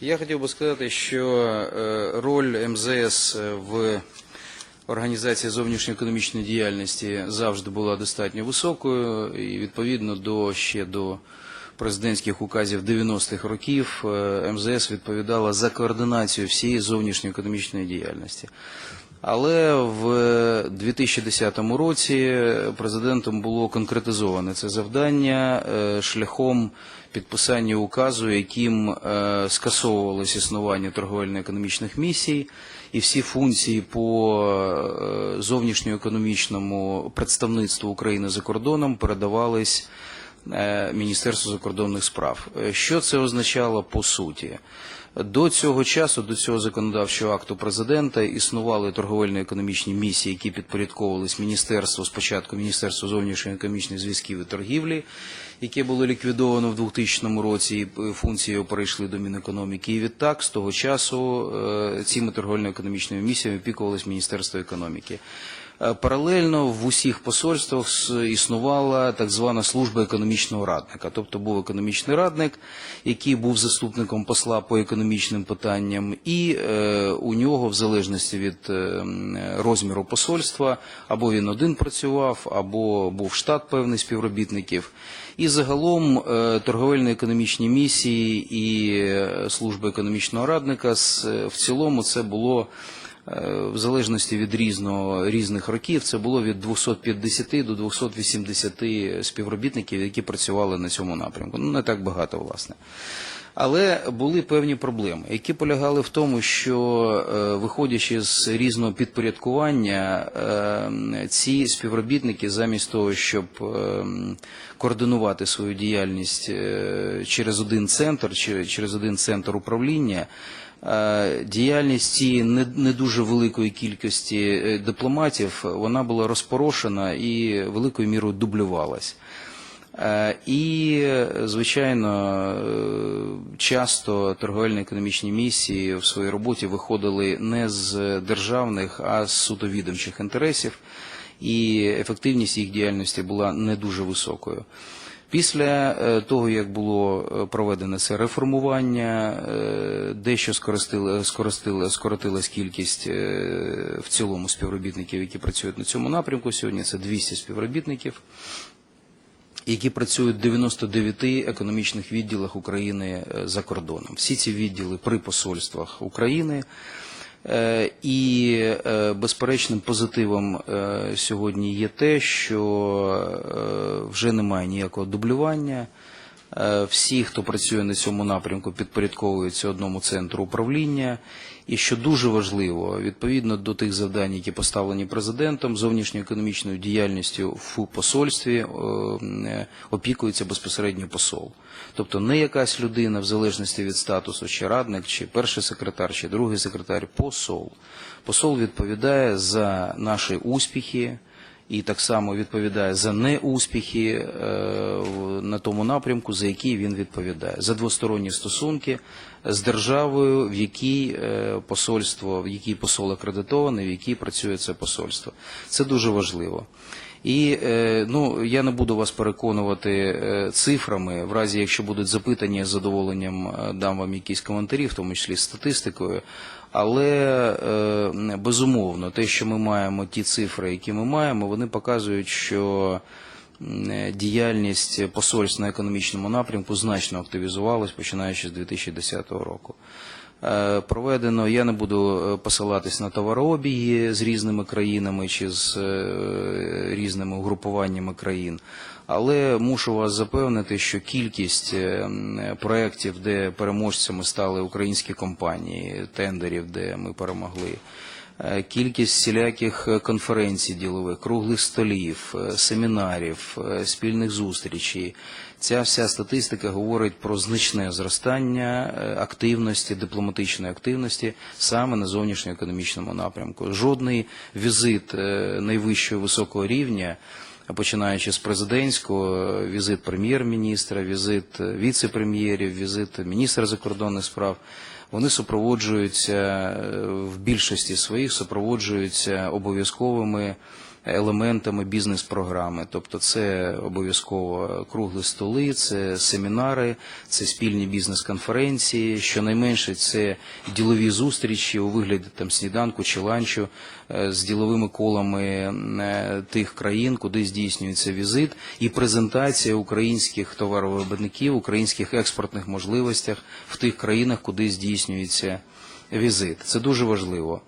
Я хотів би сказати, що е, роль МЗС в організації зовнішньоекономічної діяльності завжди була достатньо високою, і відповідно до ще до президентських указів 90-х років е, МЗС відповідала за координацію всієї зовнішньоекономічної діяльності. Але в 2010 році президентом було конкретизоване це завдання е, шляхом підписання указу, яким е, скасовувалось існування торговельно-економічних місій, і всі функції по е, зовнішньоекономічному представництву України за кордоном передавались е, Міністерству закордонних справ. Е, Що це означало по суті? До цього часу, до цього законодавчого акту президента, існували торговельно-економічні місії, які підпорядковувались міністерству, спочатку Міністерству зовнішньоекономічних зв'язків і торгівлі, яке було ліквідовано в 2000 році, і функції його перейшли до Мінекономіки. І відтак, з того часу, е, цими торговельно-економічними місіями опікувалось Міністерство економіки. Е, Паралельно в усіх посольствах існувала так звана служба економічного радника. Тобто був економічний радник, який був заступником посла по економічним питанням, і е, у нього, в залежності від е, розміру посольства, або він один працював, або був штат певний співробітників. І загалом торговельно-економічні місії і служба економічного радника в цілому це було в залежності від різного, різних років, це було від 250 до 280 співробітників, які працювали на цьому напрямку. Ну, не так багато, власне. Але були певні проблеми, які полягали в тому, що е, виходячи з різного підпорядкування, е, ці співробітники, замість того, щоб е, координувати свою діяльність е, через один центр, через один центр управління, Е, Діяльність цієї не, дуже великої кількості е, дипломатів вона була розпорошена і великою мірою дублювалась. Е, І, е, звичайно, е, часто торговельно-економічні місії в своїй роботі виходили не з державних, а з суто відомчих інтересів, і ефективність їх діяльності була не дуже високою. Після е, того, як було е, проведено це реформування, е, дещо скоротилась кількість в цілому співробітників, які працюють на цьому напрямку. Сьогодні це 200 співробітників які працюють в 99 економічних відділах України за кордоном. Всі ці відділи при посольствах України. Е, І е, безперечним позитивом е, сьогодні є те, що вже немає ніякого дублювання. Е, Всі, хто працює на цьому напрямку, підпорядковуються одному центру управління. І що дуже важливо, відповідно до тих завдань, які поставлені президентом, зовнішньоекономічною діяльністю в посольстві е, е, опікується безпосередньо посол. Тобто не якась людина в залежності від статусу, чи радник, чи перший секретар, чи другий секретар, посол. Посол відповідає за наші успіхи, і так само відповідає за неуспіхи е, на тому напрямку, за який він відповідає, за двосторонні стосунки з державою, в якій е, посольство, в якій посол акредитований, в якій працює це посольство. Це дуже важливо. І е, ну я не буду вас переконувати цифрами. В разі, якщо будуть запитання, з задоволенням дам вам якісь коментарі, в тому числі статистикою. Але е, безумовно, те, що ми маємо, ті цифри, які ми маємо, вони показують, що діяльність посольств на економічному напрямку значно активізувалась, починаючи з 2010 року. Е, Проведено, я не буду е, посилатись на товарообіги з різними країнами чи з е, різними угрупуваннями країн, але мушу вас запевнити, що кількість е, проєктів, де переможцями стали українські компанії, тендерів, де ми перемогли, е, кількість всіляких е, конференцій ділових, круглих столів, е, семінарів, е, спільних зустрічей. Ця вся статистика говорить про значне зростання е, активності, дипломатичної активності саме на зовнішньоекономічному напрямку. Жодний візит е, найвищого високого рівня починаючи з президентського, візит прем'єр-міністра, візит е, віце-прем'єрів, візит міністра закордонних справ, вони супроводжуються е, в більшості своїх супроводжуються обов'язковими елементами бізнес-програми. Тобто це обов'язково круглі столи, це семінари, це спільні бізнес-конференції. Щонайменше це ділові зустрічі у вигляді там сніданку чи ланчу е, з діловими колами е, тих країн, куди здійснюється візит, і презентація українських товаровиробників, українських експортних можливостях в тих країнах, куди здійснюється візит. Це дуже важливо.